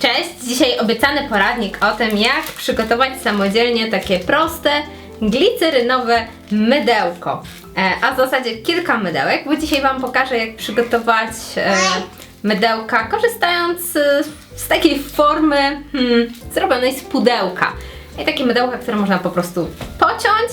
Cześć! Dzisiaj obiecany poradnik o tym, jak przygotować samodzielnie takie proste, glicerynowe mydełko. E, a w zasadzie kilka mydełek, bo dzisiaj Wam pokażę, jak przygotować e, mydełka, korzystając e, z takiej formy hmm, zrobionej z pudełka. I takie mydełka, które można po prostu pociąć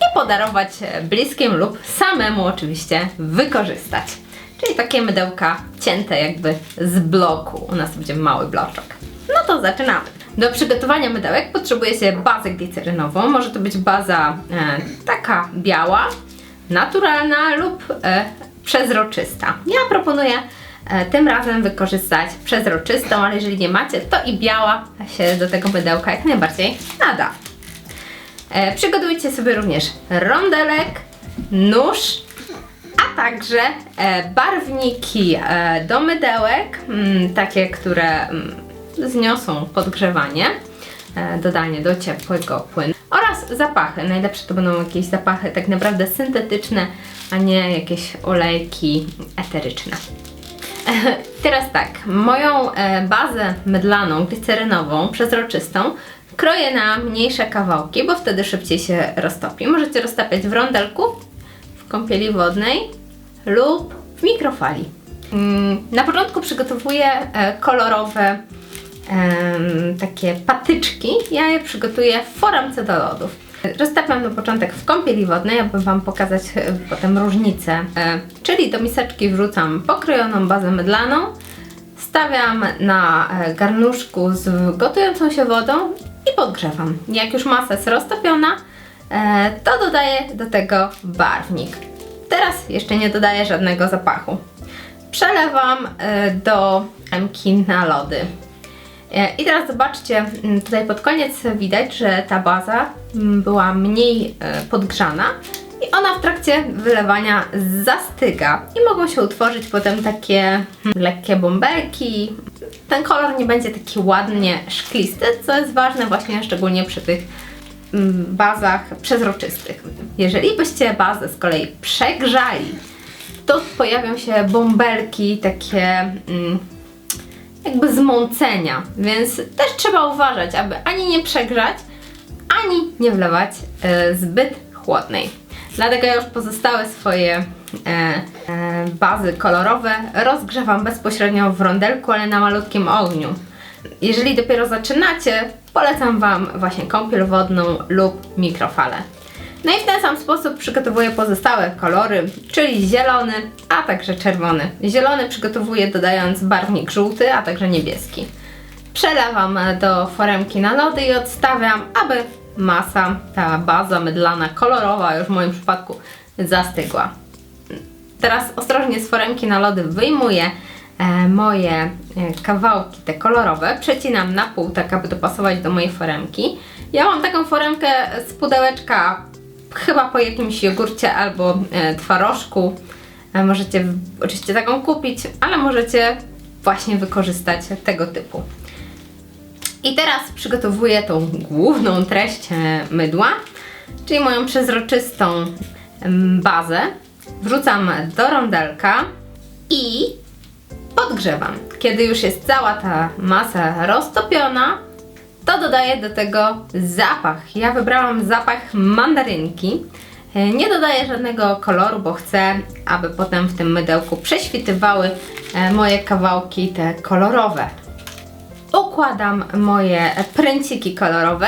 i podarować bliskim lub samemu oczywiście wykorzystać. Czyli takie mydełka cięte jakby z bloku. U nas to będzie mały bloczek. No to zaczynamy. Do przygotowania mydełek potrzebuje się bazę glicerynową. Może to być baza e, taka biała, naturalna lub e, przezroczysta. Ja proponuję e, tym razem wykorzystać przezroczystą, ale jeżeli nie macie, to i biała się do tego mydełka jak najbardziej nada. E, przygotujcie sobie również rondelek, nóż, także e, barwniki e, do mydełek, mm, takie, które mm, zniosą podgrzewanie, e, dodanie do ciepłego płynu oraz zapachy. Najlepsze to będą jakieś zapachy tak naprawdę syntetyczne, a nie jakieś olejki eteryczne. Teraz tak, moją bazę mydlaną, glicerynową, przezroczystą kroję na mniejsze kawałki, bo wtedy szybciej się roztopi. Możecie roztapiać w rondelku, w kąpieli wodnej lub w mikrofali. Mm, Na początku przygotowuję e, kolorowe takie patyczki. Ja je przygotuję w foremce do lodów. Roztapiam na początek w kąpieli wodnej, aby Wam pokazać e, potem różnicę. E, Czyli do miseczki wrzucam pokrojoną bazę mydlaną, stawiam na garnuszku z gotującą się wodą i podgrzewam. Jak już masa jest roztopiona, to dodaję do tego barwnik. Teraz jeszcze nie dodaję żadnego zapachu. Przelewam e, do emki na lody. E, I teraz zobaczcie, tutaj pod koniec widać, że ta baza była mniej e, podgrzana i ona w trakcie wylewania zastyga i mogą się utworzyć potem takie lekkie bąbelki. Ten kolor nie będzie taki ładnie szklisty, co jest ważne właśnie szczególnie przy tych bazach przezroczystych. Jeżeli byście bazę z kolei przegrzali, to pojawią się bąbelki takie mm, jakby zmącenia, więc też trzeba uważać, aby ani nie przegrzać, ani nie wlewać e, zbyt chłodnej. Dlatego ja już pozostałe swoje e, e, bazy kolorowe rozgrzewam bezpośrednio w rondelku, ale na malutkim ogniu. Jeżeli dopiero zaczynacie, polecam Wam właśnie kąpiel wodną lub mikrofalę. No i w ten sam sposób przygotowuję pozostałe kolory, czyli zielony, a także czerwony. Zielony przygotowuję dodając barwnik żółty, a także niebieski. Przelewam do foremki na lody i odstawiam, aby masa, ta baza mydlana, kolorowa już w moim przypadku, zastygła. Teraz ostrożnie z foremki na lody wyjmuję e, moje e, kawałki, te kolorowe, przecinam na pół, tak aby dopasować do mojej foremki. Ja mam taką foremkę z pudełeczka, chyba po jakimś jogurcie albo e, twarożku. E, możecie w- oczywiście taką kupić, ale możecie właśnie wykorzystać tego typu. I teraz przygotowuję tą główną treść e, mydła, czyli moją przezroczystą bazę. Wrzucam do rondelka i podgrzewam. Kiedy już jest cała ta masa roztopiona, to dodaję do tego zapach. Ja wybrałam zapach mandarynki. E, Nie dodaję żadnego koloru, bo chcę, aby potem w tym mydełku prześwitywały e, moje kawałki te kolorowe układam moje pręciki kolorowe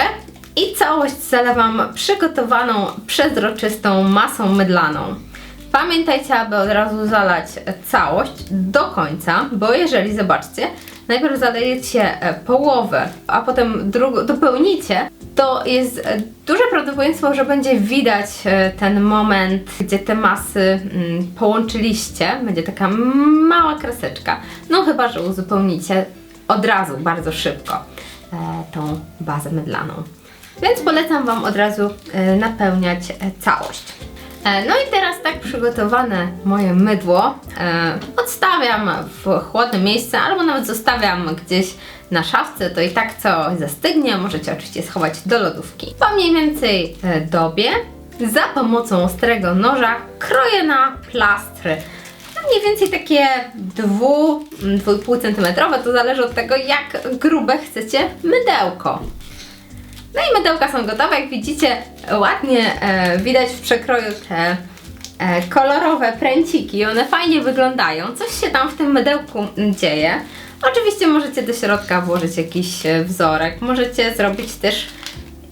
i całość zalewam przygotowaną przezroczystą masą mydlaną. Pamiętajcie, aby od razu zalać całość do końca, bo jeżeli zobaczcie, najpierw zalejecie e, połowę, a potem drugą dopełnicie, to jest e, duże prawdopodobieństwo, że będzie widać e, ten moment, gdzie te masy mm, połączyliście. Będzie taka mała kreseczka. No chyba, że uzupełnicie od razu, bardzo szybko tą bazę mydlaną. Więc polecam Wam od razu napełniać całość. E, no i teraz tak przygotowane moje mydło e, odstawiam w chłodne miejsce albo nawet zostawiam gdzieś na szafce, to i tak co zastygnie, możecie oczywiście schować do lodówki. Po mniej więcej e, dobie za pomocą ostrego noża kroję na plastry No mniej więcej takie 2-2,5 cm, to zależy od tego jak grube chcecie mydełko. No i mydełka są gotowe, jak widzicie ładnie e, widać w przekroju te e, kolorowe pręciki, one fajnie wyglądają, coś się tam w tym mydełku mm, dzieje. Oczywiście możecie do środka włożyć jakiś e, wzorek, możecie zrobić też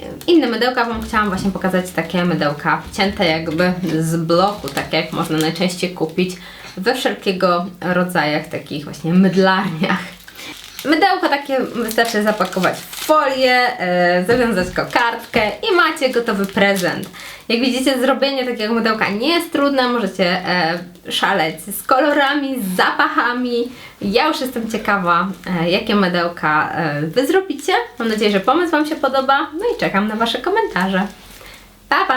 e, inne mydełka, Wam chciałam właśnie pokazać takie mydełka cięte jakby z bloku, tak jak można najczęściej kupić we wszelkiego rodzajach takich właśnie mydlarniach. Mydełko takie wystarczy zapakować w folię, e, zawiązać kokardkę i macie gotowy prezent. Jak widzicie, zrobienie takiego mydełka nie jest trudne, możecie e, szaleć z kolorami, z zapachami. Ja już jestem ciekawa, e, jakie mydełka e, Wy zrobicie. Mam nadzieję, że pomysł Wam się podoba. No i czekam na Wasze komentarze. Pa, pa!